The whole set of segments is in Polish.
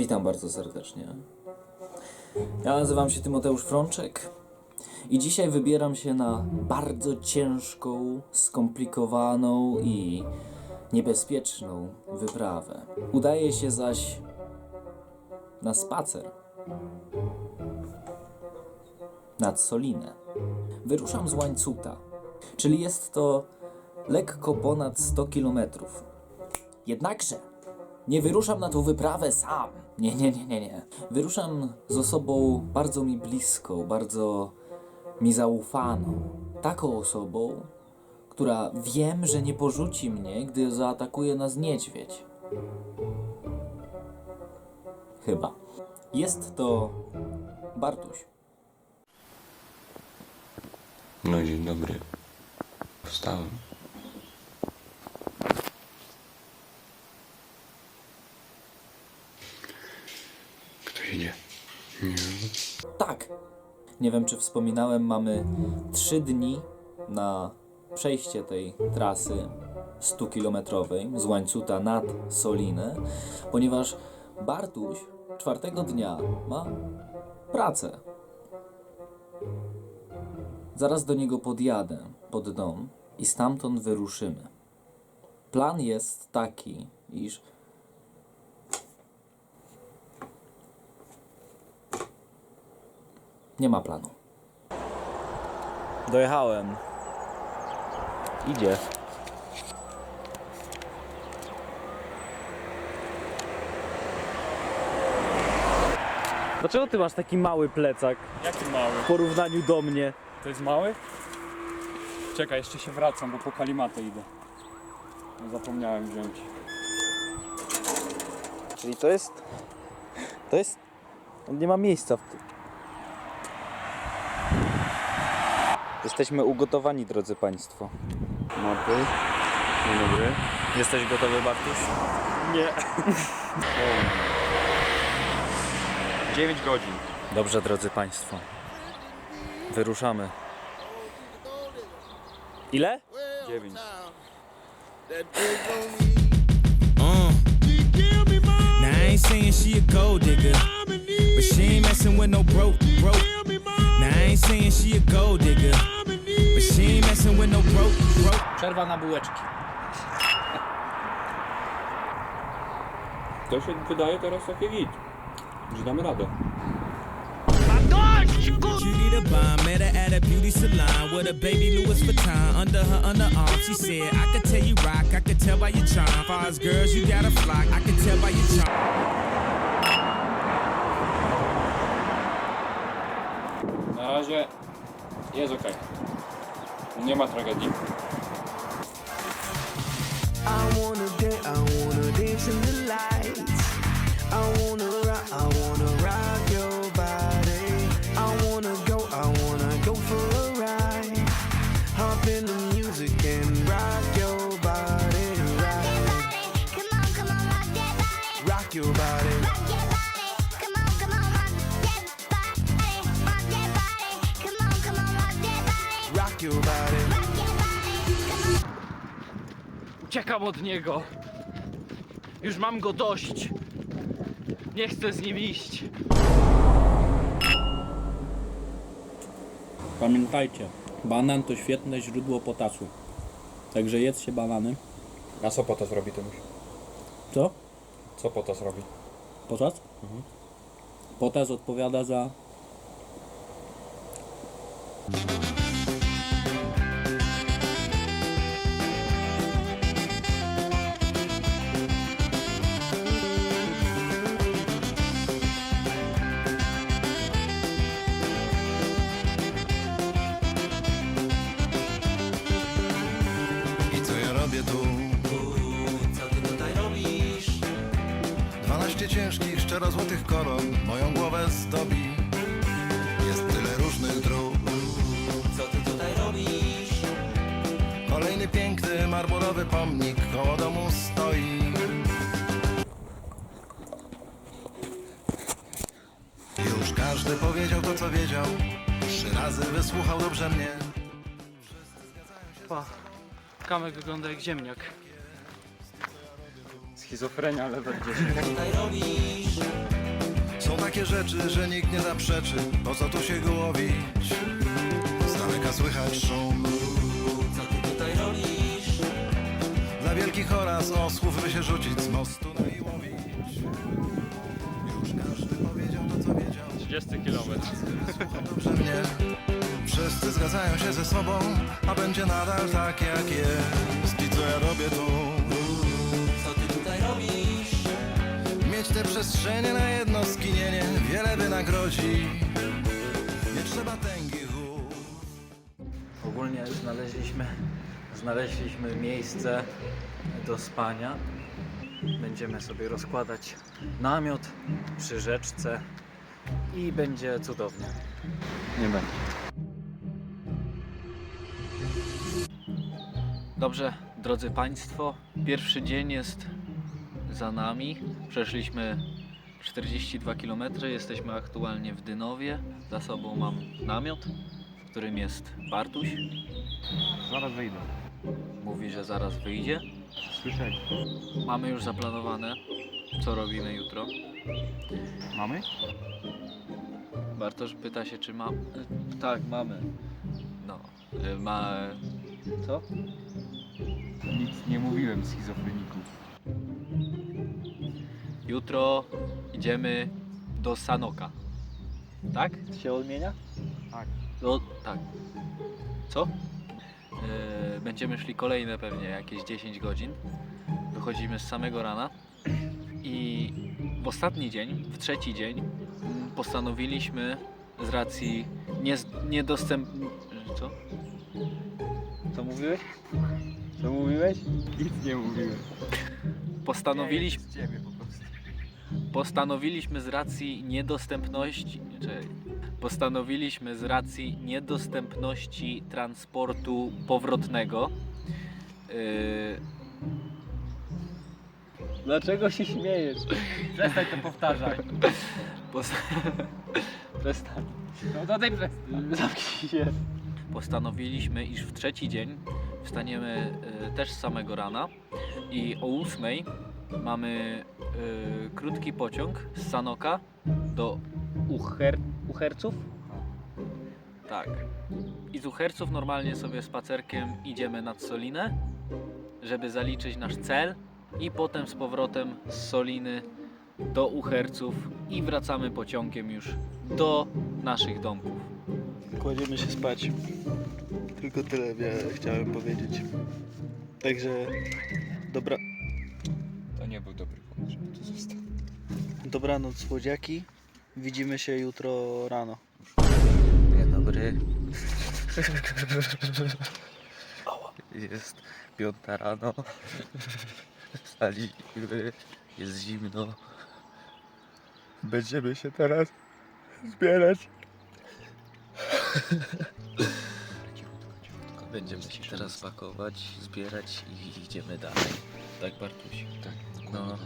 Witam bardzo serdecznie. Ja nazywam się Tymoteusz Frączek i dzisiaj wybieram się na bardzo ciężką, skomplikowaną i niebezpieczną wyprawę. Udaję się zaś na spacer nad Solinę. Wyruszam z Łańcuta, czyli jest to lekko ponad 100 kilometrów. Jednakże nie wyruszam na tą wyprawę sam. Nie, nie, nie, nie, nie. Wyruszam z osobą bardzo mi bliską, bardzo mi zaufaną. Taką osobą, która wiem, że nie porzuci mnie, gdy zaatakuje nas niedźwiedź. Chyba. Jest to Bartuś. No dzień dobry. Wstałem. Kto idzie? Nie. Tak. Nie wiem, czy wspominałem, mamy 3 dni na przejście tej trasy 100-kilometrowej z Łańcuta nad Solinę, ponieważ Bartuś czwartego dnia ma pracę. Zaraz do niego podjadę pod dom i stamtąd wyruszymy. Plan jest taki, iż nie ma planu. Dojechałem. Idzie. Dlaczego ty masz taki mały plecak Jaki mały? w porównaniu do mnie? To jest mały? Czekaj, jeszcze się wracam, bo po kalimatę idę. No, Zapomniałem wziąć. Czyli to jest... To jest... On nie ma miejsca w tym. Jesteśmy ugotowani, drodzy Państwo. Mapy. Dzień dobry. Jesteś gotowy, Bartuś? Nie. 9 godzin. Dobrze, drodzy Państwo. Wyruszamy. Ile? 9. ain't saying she a gold digger, but she ain't messing with no broke, broke. Now I ain't saying she a gold digger, but she ain't messing with no broke, broke. Przerwa na bułeczki. To się wydaje teraz takie git. Że damy radę. Cutie the bomb, met her at a beauty salon with a baby Louis Vuitton under her underarm. She said, I could tell you rock, I could tell by your charm. Far as girls, you got a flock, I could tell by your charm. Na razie jest ok. Nie ma tragedii. I wanna dance, I wanna dance in the lights. I wanna rock, I wanna rock Uciekam od niego. Już mam go dość. Nie chcę z nim iść. Pamiętajcie, banan to świetne źródło potasu. Także jedzcie banany. A co potas robi Tymuś? Co? Co potas robi? Potas? Potas odpowiada za... Kolejny piękny, marmurowy pomnik koło domu stoi. Już każdy powiedział to, co wiedział. Trzy razy wysłuchał dobrze mnie. Pa. Kamek wygląda jak ziemniak. Schizofrenia level 10. Są takie rzeczy, że nikt nie zaprzeczy Po co tu się gołowić? Z daleka słychać szum wielkich oraz osłów by się rzucić z mostu no i łowić Już każdy powiedział to co wiedział 30 km. Słucham dobrze mnie Wszyscy zgadzają się ze sobą A będzie nadal tak jak jest I co ja robię tu? Co ty tutaj robisz? Mieć te przestrzenie na jedno skinienie Wiele wynagrodzi Nie trzeba tęgich Ogólnie znaleźliśmy, znaleźliśmy miejsce do spania. Będziemy sobie rozkładać namiot przy rzeczce i będzie cudownie. Nie będzie. Dobrze, drodzy Państwo, pierwszy dzień jest za nami. Przeszliśmy 42 km, jesteśmy aktualnie w Dynowie. Za sobą mam namiot, w którym jest Bartuś. Zaraz wyjdę. Mówi, że zaraz wyjdzie. Słyszeli. Mamy już zaplanowane, co robimy jutro. Mamy? Bartosz pyta się, czy mam. Tak, mamy. No, y, ma. Co? Nic nie mówiłem schizofreniku. Jutro idziemy do Sanoka. Tak? Się odmienia? Tak. No, tak. Co? Yy, będziemy szli kolejne pewnie jakieś 10 godzin. Wychodzimy z samego rana. I w ostatni dzień, w trzeci dzień, postanowiliśmy z racji niedostęp... Co? Co mówiłeś? Co mówiłeś? Nic nie mówiłem. Postanowiliśmy... Postanowiliśmy z racji niedostępności. nie, Czekaj. Postanowiliśmy z racji niedostępności transportu powrotnego. Yy... Dlaczego się śmiejesz? Przestań to powtarzać. Przestań. No to daj przestań. Zamknij się. Postanowiliśmy, iż w trzeci dzień wstaniemy y, też z samego rana i o ósmej mamy y, krótki pociąg z Sanoka do Ucher... Ucherców? Tak. I z Ucherców normalnie sobie spacerkiem idziemy nad Solinę, żeby zaliczyć nasz cel i potem z powrotem z Soliny do Ucherców i wracamy pociągiem już do naszych domków. Kładziemy się spać. Tylko tyle wie, chciałem powiedzieć. Także dobra, To nie był dobry pomysł, żeby to zostało. dobranoc słodziaki. Widzimy się jutro rano. Dzień dobry. Jest piąta rano. Wstaliśmy. Jest zimno. Będziemy się teraz zbierać. Będziemy się teraz pakować, zbierać i idziemy dalej. Tak, Bartuś? Tak, No.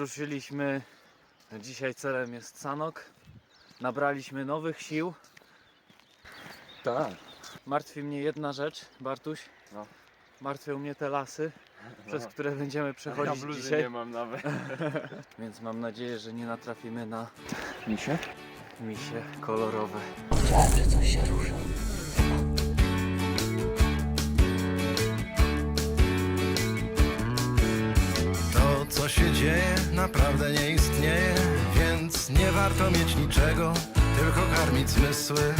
Wyruszyliśmy. Dzisiaj celem jest Sanok. Nabraliśmy nowych sił. Tak. Martwi mnie jedna rzecz, Bartuś. No. Martwią mnie te lasy, przez które będziemy Ja przechodzić bluzy dzisiaj. nie mam nawet. Więc mam nadzieję, że nie natrafimy na Misie? misie kolorowe. To, co się dzieje, naprawdę nie istnieje, więc nie warto mieć niczego, tylko karmić zmysły.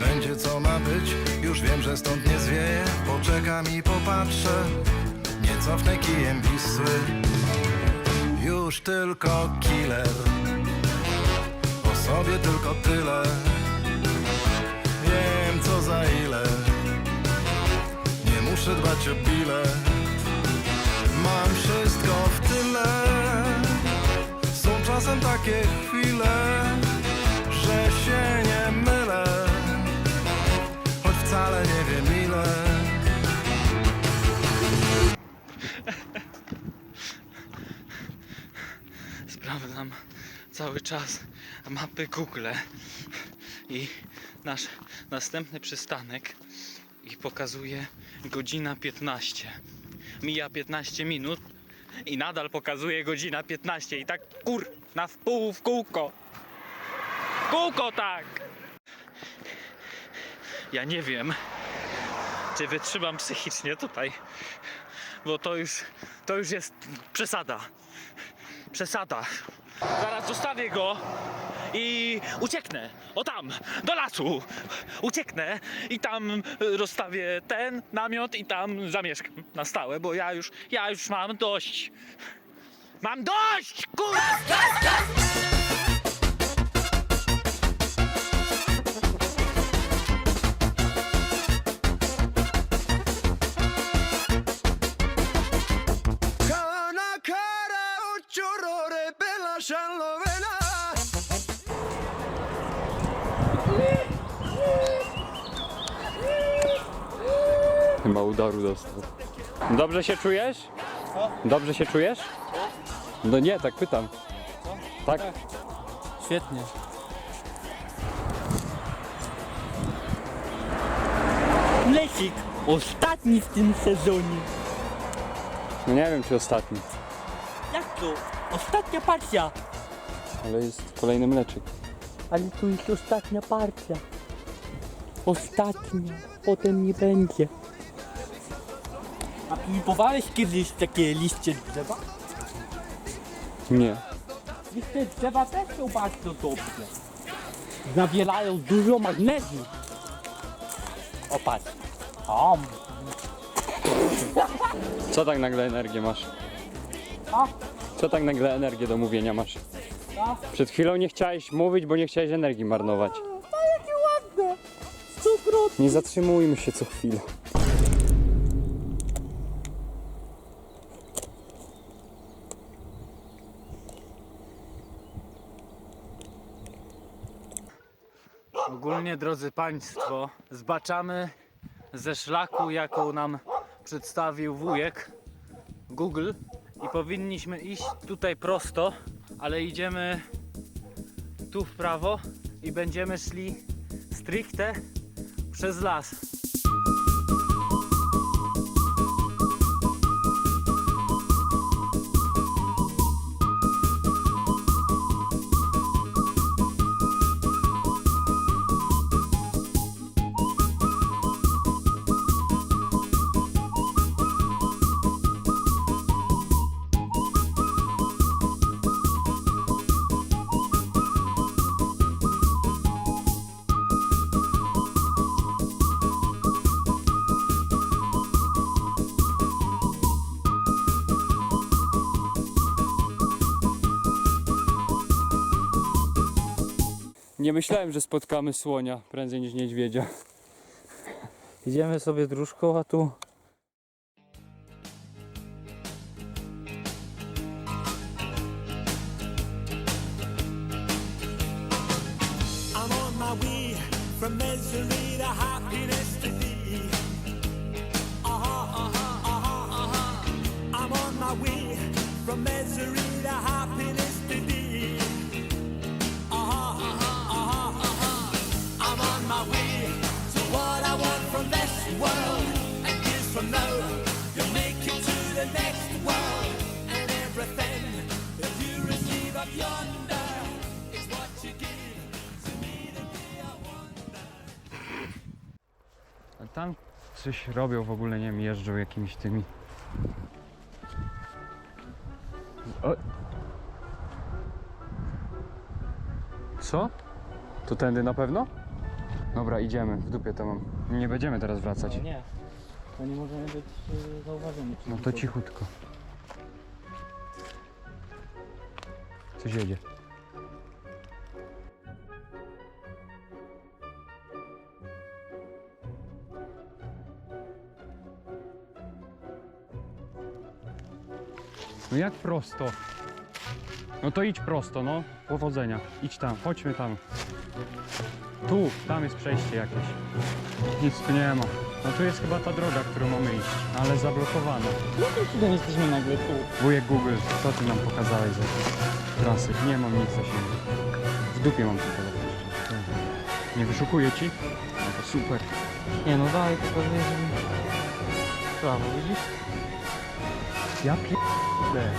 Będzie co ma być, już wiem, że stąd nie zwieje. Poczekam i popatrzę, nie cofnę kijem Wisły. Już tylko killer, o sobie tylko tyle. muszę o bilet Mam wszystko w tyle. Są czasem takie chwile Że się nie mylę. Choć wcale nie wiem ile. Sprawdzam cały czas mapy Google i nasz następny przystanek i pokazuje godzina 15. Mija 15 minut i nadal pokazuje godzina 15 i tak kur na wpół w kółko. W kółko tak! Ja nie wiem, czy wytrzymam psychicznie tutaj, bo to już, to już jest przesada. Przesada. Zaraz zostawię go i ucieknę. O tam, do lasu. Ucieknę i tam rozstawię ten namiot i tam zamieszkam na stałe, bo ja już, ja już mam dość. Mam dość! Kurwa! Udaru dostał. Dobrze się czujesz? Dobrze się czujesz? No nie, tak pytam. Tak? Świetnie. Lesik, ostatni w tym sezonie. No nie wiem czy ostatni, Jak to? Ostatnia partia. ale jest kolejny mleczyk. Ale tu jest ostatnia partia. Ostatnia. Potem nie będzie. A próbowałeś kiedyś takie liście drzewa? Nie. Liście drzewa też są bardzo dobre. Zawierają dużo magnezu. O patrz. O, Co tak nagle energię masz? A? Co tak nagle energię do mówienia masz? A? Przed chwilą nie chciałeś mówić, bo nie chciałeś energii marnować. to jakie ładne. Cukrot. Nie zatrzymujmy się co chwilę. Ogólnie, drodzy Państwo, zbaczamy ze szlaku, jaką nam przedstawił wujek Google i powinniśmy iść tutaj prosto, ale idziemy tu w prawo i będziemy szli stricte przez las. Nie myślałem, że spotkamy słonia prędzej niż niedźwiedzia. Idziemy sobie dróżką, a tu coś robią w ogóle, nie wiem, jeżdżą jakimiś tymi. O. Co? To tędy na pewno? Dobra, idziemy, w dupie to mam. Nie będziemy teraz wracać. Nie. To nie możemy być y, zauważeni. No to cichutko. Coś jedzie. No jak prosto? No to idź prosto, no. Powodzenia. Idź tam, chodźmy tam. Tu, tam jest przejście jakieś. Nic tu nie ma. No tu jest chyba ta droga, którą mamy iść, ale zablokowana. Jakim cudem jesteśmy nagle tu? Wujek Google, co ty nam pokazałeś za trasy? Nie mam nic zasięgu. W dupie mam ten telefon. Nie wyszukuję ci? No to super. Nie no dalej, to pewnie, że... Prawo, widzisz? Ja pierdolę.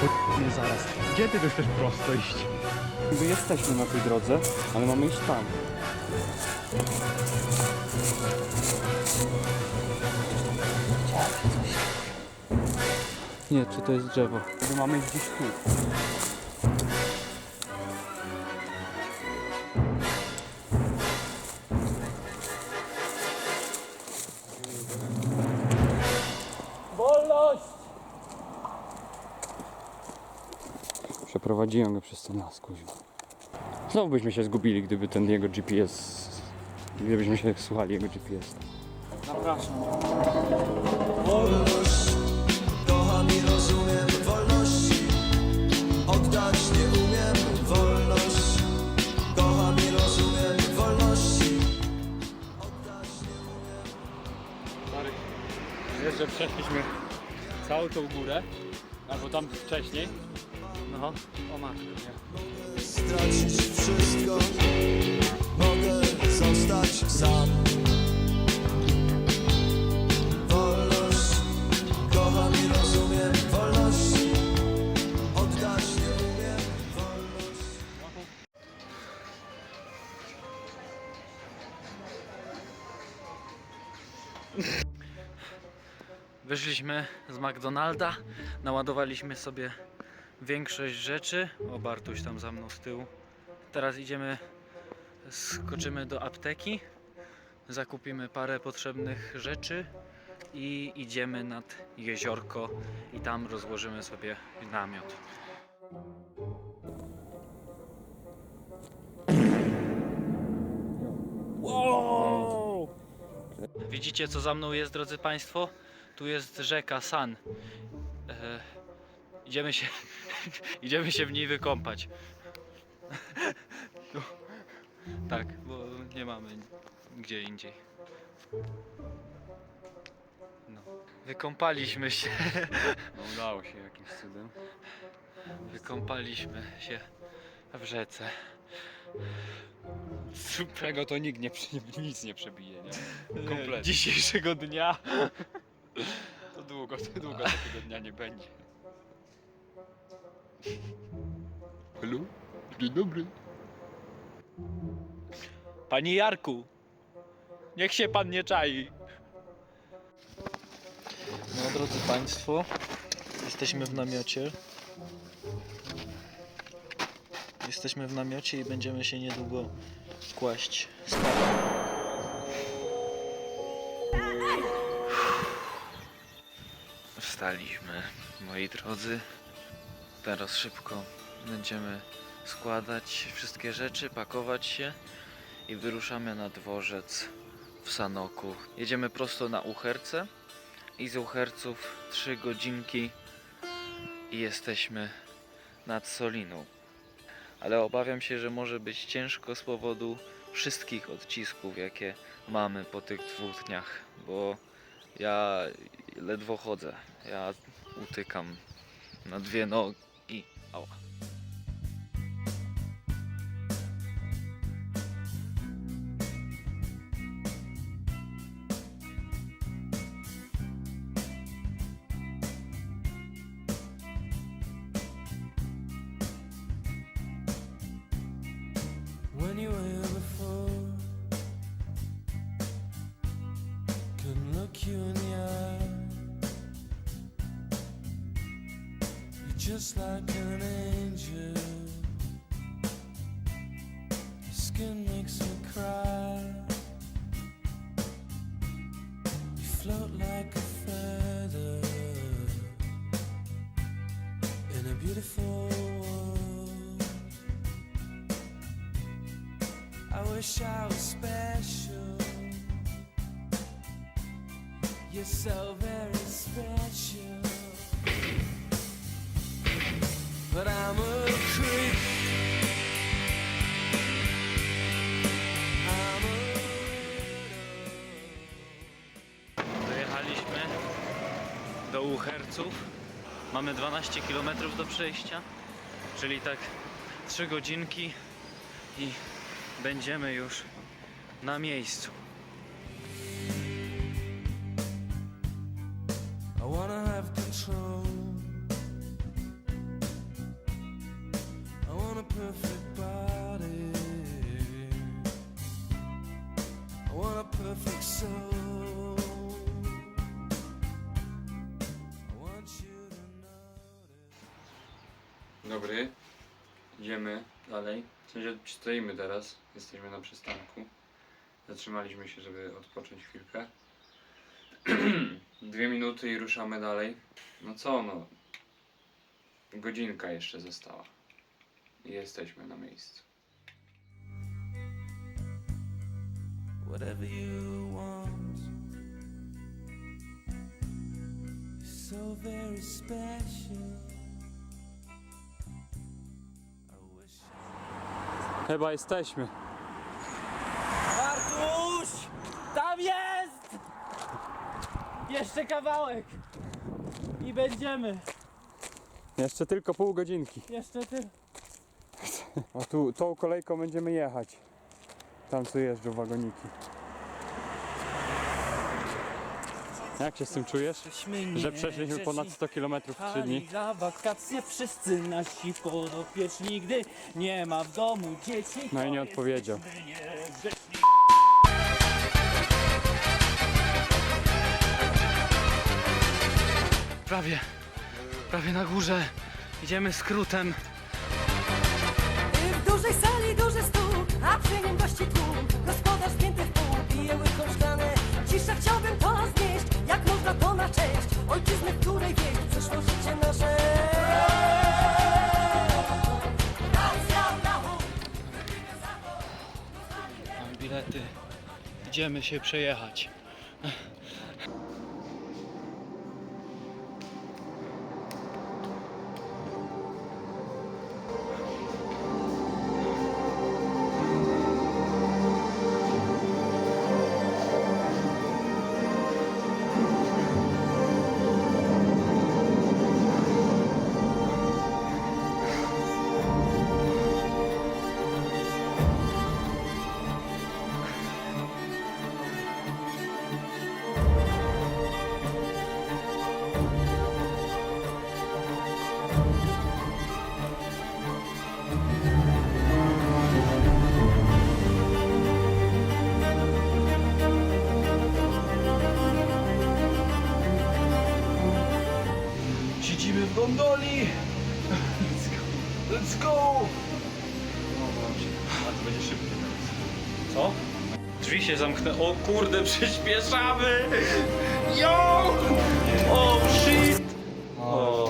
To mnie zaraz. Gdzie ty tu chcesz prosto iść? Niby jesteśmy na tej drodze, ale mamy iść tam. Nie, czy to jest drzewo? Niby mamy iść gdzieś tu. Przeprowadziłem go przez ten las, kuźwa. Znowu byśmy się zgubili, gdyby ten jego GPS... Gdybyśmy się słuchali jego GPS. Zapraszam. Wolność, kocham i rozumiem wolności. Oddać nie umiem wolność. Kocham i rozumiem wolności. Wiesz, że przeszliśmy całą tą górę, albo tam wcześniej. No, o matko, nie. Stracić wszystko, mogę zostać sam. Wolność, kocham i rozumiem wolności. Oddać nie umiem wolność. Wyszliśmy z McDonalda, naładowaliśmy sobie większość rzeczy. O, Bartuś tam za mną z tyłu. Teraz idziemy, skoczymy do apteki, zakupimy parę potrzebnych rzeczy i idziemy nad jeziorko i tam rozłożymy sobie namiot. Widzicie co za mną jest, drodzy Państwo? Tu jest rzeka San. E, idziemy się, idziemy się w niej wykąpać. Tak, bo nie mamy gdzie indziej. No. Wykąpaliśmy się. No udało się jakimś cudem. Wykąpaliśmy się w rzece. Tego to nikt nie, przy- nic nie przebije, nie? Kompletnie. Dzisiejszego dnia. To długo, to długo takiego dnia nie będzie. Halo? Dzień dobry. Panie Jarku, niech się pan nie czai. No drodzy Państwo, jesteśmy w namiocie. Jesteśmy w namiocie i będziemy się niedługo kłaść spać. Wstaliśmy, moi drodzy. Teraz szybko będziemy składać wszystkie rzeczy, pakować się i wyruszamy na dworzec w Sanoku. Jedziemy prosto na Ucherce i z Ucherców 3 godzinki i jesteśmy nad Soliną. Ale obawiam się, że może być ciężko z powodu wszystkich odcisków, jakie mamy po tych dwóch dniach, bo ja ledwo chodzę. Ja utykam na dwie nogi. Oh. Just like an angel. Your skin makes me cry. You float like a feather in a beautiful world. I wish I was special. You're so very special. A Dojechaliśmy do Uherców. Mamy 12 km do przejścia, czyli tak 3 godzinki i będziemy już na miejscu. Stoimy teraz. Jesteśmy na przystanku. Zatrzymaliśmy się, żeby odpocząć chwilkę. Dwie minuty i ruszamy dalej. No co no. Godzinka jeszcze została. I jesteśmy na miejscu. Whatever you want. So very special. Chyba jesteśmy. Bartuś! Tam jest! Jeszcze kawałek! I będziemy. Jeszcze tylko pół godzinki. Jeszcze ty. O tu, tą kolejką będziemy jechać. Tam co jeżdżą wagoniki. Jak się z tym czujesz? Że przeszliśmy ponad 100 km w 3 dni. Za wakacje wszyscy nasi podopieczni, gdy nie ma w domu dzieci. No i nie odpowiedział. Prawie, prawie na górze. Idziemy skrótem. W dużej sali duży stół, a przy nim gości tłum Cisza chciałbym to znieść, jak można to na część Ojczyzny, której wieś przyszło życie nasze. Mam bilety. Idziemy się przejechać. doli! Let's go! to będzie szybkie Co? Drzwi się zamknęły. O kurde, przyspieszamy! Yo! Oh, no. O shit! O.